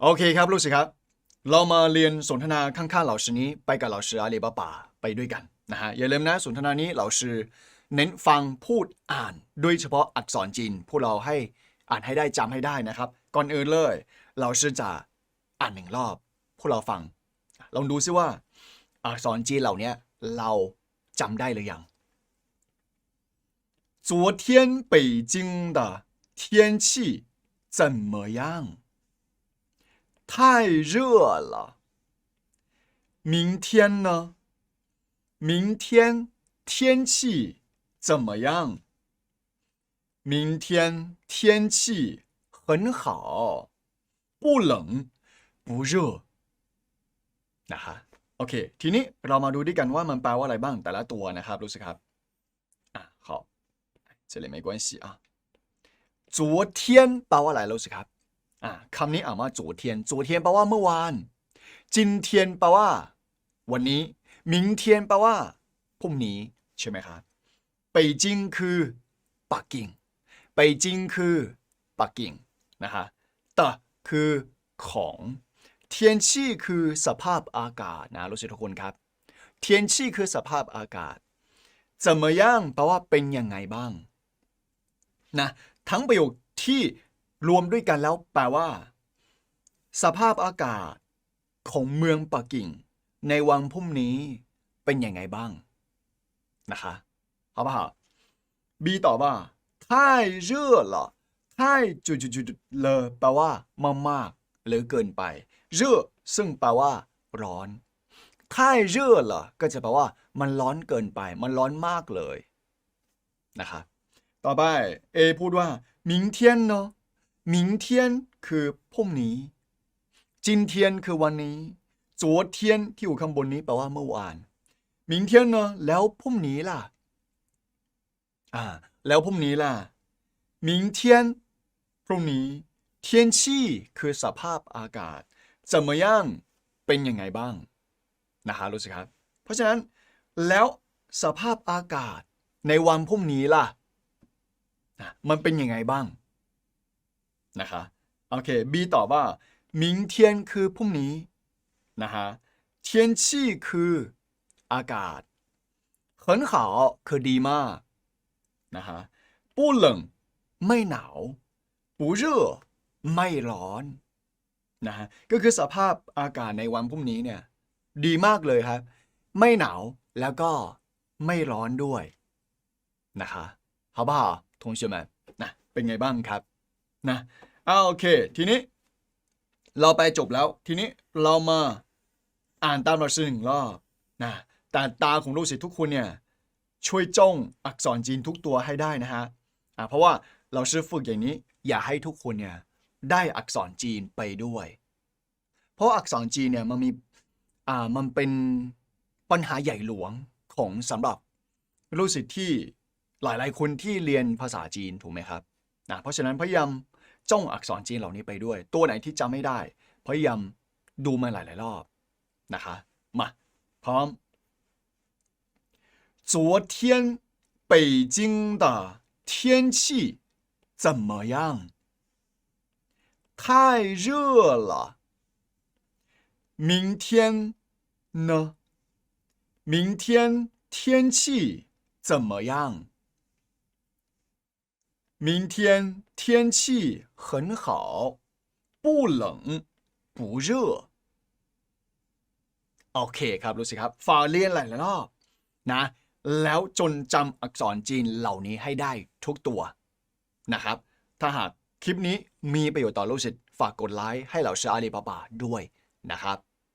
โอเคครับลูกศิษย์ครับ เรามาเรียนสนทนาข้างๆเหล่าชื่อนี้ไปกับเหล่าชื่ออาลีบาบาไปด้วยกันนะฮะอย่าลืมนะสนทนานี้เหล่าชื่อเน้นฟังพูดอ่าน โดยเฉพาะอักษรจีนพวกเราให้อ่านให้ได้จำให้ได้นะครับ ก่อนอื่นเลยเราชื่อจะอ่านหนึ่งรอบ พวกเราฟัง ลองดูซิว่า อักษรจีนเหล่านี้เราจำได้หรือยัง昨天北京的天气怎么样？ 太热了。明天呢？明天天气怎么样？明天天气很好，不冷不热。นะฮะโอเค ทีนี้เรามาดูด้วยกันว่ามันแปลว่าอะไรบ้างแต่ละตัวนะครับรู้สึกครับอ่ะ好这里没关系啊昨天แปลว่าอะไรรู้สึกครับอ่ะ คำนี้อ่านว่า昨天昨天แปลว่าเมื่อวาน今天แปลว่า วันนี้明天แปลว่าพรุ่งนี้ใช่ไหมครับ北京คือปักกิ่ง北京คือปักกิ่งนะฮะตะคือของ เทียนชี่คือสภาพอากาศนะรู้สึกทุกคนครับ เทียนชี่คือสภาพอากาศ怎么样แปลว่าเป็นยังไงบ้างนะทั้งประโยคที่ รวมด้วยกันแล้วแปลว่า สภาพอากาศของเมืองปักกิ่ง ในวันพรุ่งนี้เป็นยังไงบ้าง นะคะเอาป่ะบีตอบว่า太热了太จุดจุดจุดเลแปลว่ามากมากหรือเกินไป热ซึ่งแปลว่า ร้อน太热了ก็จะแปลว่า มันร้อนเกินไป มันร้อนมากเลยนะคะ ต่อไป A พูดว่า明天呢明天คือพรุ่งนี้今天คือวันนี้昨天ที่อยู่ข้างบนนี้แปลว่าเมื่อวาน明天呢แล้วพรุ่งนี้ล่ะ อ่า แล้วพรุ่งนี้ล่ะ明天พรุ่งนี้天气คือสภาพอากาศ怎么样เป็นยังไงบ้างนะฮะรู้สึกครับ เพราะฉะนั้น แล้วสภาพอากาศในวันพรุ่งนี้ล่ะนะมันเป็นยังไงบ้าง นะคะโอเค B ตอบว่า明天คือพรุ่งนี้นะฮะ天气คืออากาศ很好คือดีมากนะฮะ不冷ไม่หนาว不热ไม่ร้อนนะฮะก็คือสภาพอากาศในวันพรุ่งนี้เนี่ย ดีมากเลยครับ ไม่หนาวแล้วก็ไม่ร้อนด้วยนะคะ好不好同学们นะเป็นไงบ้างครับ นะอ่าโอเค ทีนี้ เราไปจบแล้ว ทีนี้เรามาอ่านตามหลักสูตรหนึ่งรอบนะแต่ตาของลูกศิษย์ทุกคนเนี่ยช่วยจ้องอักษรจีนทุกตัวให้ได้นะฮะอ่าเพราะว่าเราชื่อฝึกอย่างนี้ อย่าให้ทุกคนเนี่ยได้อักษรจีนไปด้วย เพราะอักษรจีนเนี่ยมันมีอ่ามันเป็นปัญหาใหญ่หลวงของสำหรับลูกศิษย์ที่หลายๆ คนที่เรียนภาษาจีนถูกไหมครับนะเพราะฉะนั้นพยายาม จ้องอักษรจีนเหล่านี้ไปด้วย ตัวไหนที่จำไม่ได้ พยายามดูมาหลาย ๆ รอบนะคะมาพร้อม 昨天北京的天气怎么样？太热了。明天呢？明天天气怎么样？ 明天天气很好，不冷不热。โอเคครับรู้สิครับฝากเรียนหลายๆรอบนะ แล้วจนจำอักษรจีนเหล่านี้ให้ได้ทุกตัวนะครับ ถ้าหากคลิปนี้มีประโยชน์ต่อลูกศิษย์ฝากกดไลค์ให้เหล่าชาอาลีบาบาด้วยนะครับ